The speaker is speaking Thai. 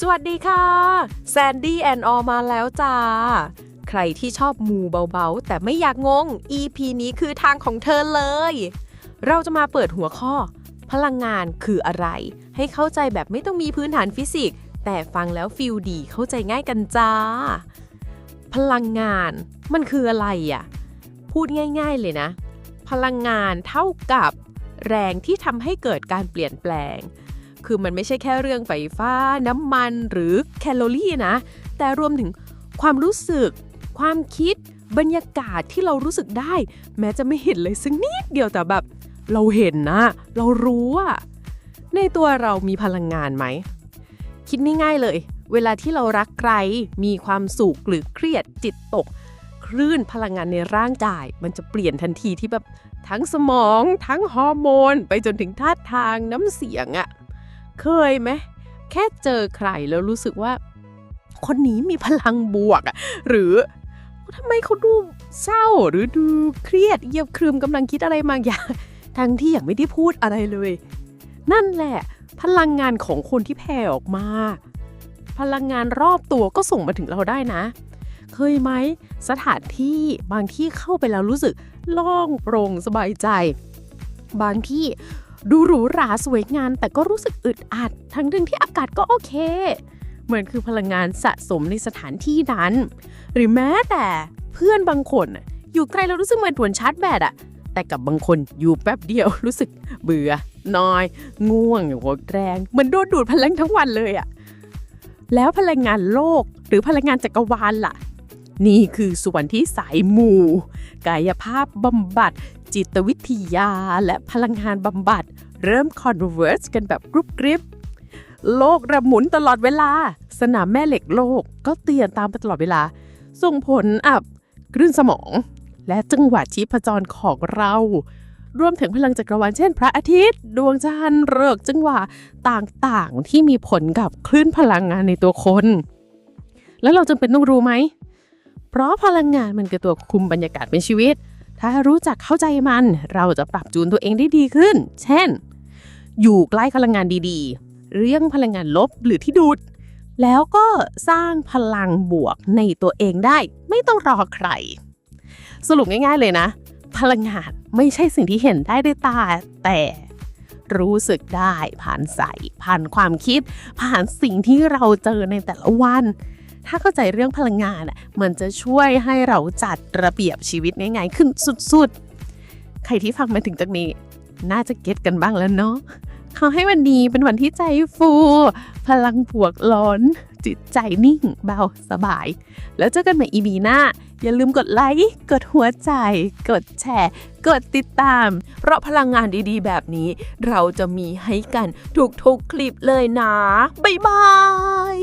สวัสดีค่ะแซนดี้แอนออมาแล้วจ้า ใครที่ชอบมูเบาๆ แต่ไม่อยากงง EP นี้คือทางของเธอเลย เราจะมาเปิดหัวข้อ พลังงานคืออะไร ให้เข้าใจแบบไม่ต้องมีพื้นฐานฟิสิกส์แต่ฟังแล้วฟิลดีเข้าใจง่ายกันจ้า พลังงานมันคืออะไรอะ พูดง่าย ๆเลยนะ พลังงานเท่ากับ แรงที่ทำให้เกิดการเปลี่ยนแปลง คือมันไม่ใช่แค่เรื่องไฟฟ้า น้ำมันหรือแคลอรี่นะ แต่รวมถึงความรู้สึก ความคิด บรรยากาศที่เรารู้สึกได้ แม้จะไม่เห็นเลยสักนิดเดียวแต่แบบ เราเห็นนะ เรารู้อะในตัวเรามีพลังงานไหม คิดง่ายๆเลย เวลาที่เรารักใคร มีความสุขหรือเครียดจิตตก คลื่นพลังงานในร่างกาย มันจะเปลี่ยนทันทีที่แบบทั้งสมอง ทั้งฮอร์โมน ไปจนถึงท่าทางน้ำเสียงอะ เคยไหมแค่เจอใครแล้วรู้สึกว่า คนนี้มีพลังบวกอะหรือทำไมเขาดูเศร้าหรือดูเครียดเยียบครึมกำลังคิดอะไรบางอย่าง ทั้งที่ยังไม่ได้พูดอะไรเลย นั่นแหละ พลังงานของคนที่แผ่ออกมา พลังงานรอบตัวก็ส่งมาถึงเราได้นะ เคยไหมสถานที่บางที่เข้าไปแล้วรู้สึกโล่งโปร่งสบายใจ บางที่ ดูหรูหราสวยงามแต่ก็รู้สึกอึดอัด ทั้งเรื่องที่อากาศก็โอเค เหมือนคือพลังงานสะสมในสถานที่นั้น หรือแม้แต่เพื่อนบางคนอยู่ไกลแล้วรู้สึกเหมือนถวนชาร์จแบตอะแต่กับบางคนอยู่แป๊บเดียวรู้สึกเบื่อนอย ง่วงหัวแรงเหมือนโดนดูดพลังทั้งวันเลยอะแล้วพลังงานโลกหรือพลังงานจักรวาลล่ะ นี่คือส่วนที่สายมู กายภาพบำบัด จิตวิทยาและพลังงานบำบัด เริ่มคอนเวิร์สกันแบบกรุบกริบโลกระหมุนตลอดเวลา สนามแม่เหล็กโลกก็เตือนตามไปตลอดเวลา ส่งผลอับคลื่นสมอง และจังหวะชีพจรของเรา รวมถึงพลังจักรวาลเช่น พระอาทิตย์ ดวงจันทร์ฤกษ์จังหวะต่างๆ ที่มีผลกับคลื่นพลังงานในตัวคน แล้วเราจำเป็นต้องรู้ไหม เพราะพลังงานมันคือตัวคุมบรรยากาศเป็นชีวิต ถ้ารู้จักเข้าใจมัน เราจะปรับจูนตัวเองได้ดีขึ้น เช่น อยู่ใกล้พลังงานดีๆ เรื่องพลังงานลบหรือที่ดูด แล้วก็สร้างพลังบวกในตัวเองได้ ไม่ต้องรอใคร สรุปง่ายๆเลยนะ พลังงานไม่ใช่สิ่งที่เห็นได้ด้วยตาแต่รู้สึกได้ผ่านใสผ่านความคิด ผ่านสิ่งที่เราเจอในแต่ละวัน ถ้าเข้าใจเรื่องพลังงานอะมันจะช่วยให้เราจัดระเบียบชีวิตง่ายๆขึ้นสุดๆ ใครที่ฟังมาถึงตรงนี้ น่าจะเก็ตกันบ้างแล้วเนาะขอให้วันนี้เป็นวันที่ใจฟู พลังบวกล้น จิตใจนิ่ง เบาสบาย แล้วเจอกันใหม่อีพีหน้า อย่าลืมกดไลค์ กดหัวใจ กดแชร์ กดติดตาม เพราะพลังงานดีๆ แบบนี้ เราจะมีให้กันทุกๆคลิปเลยนะ บ๊ายบาย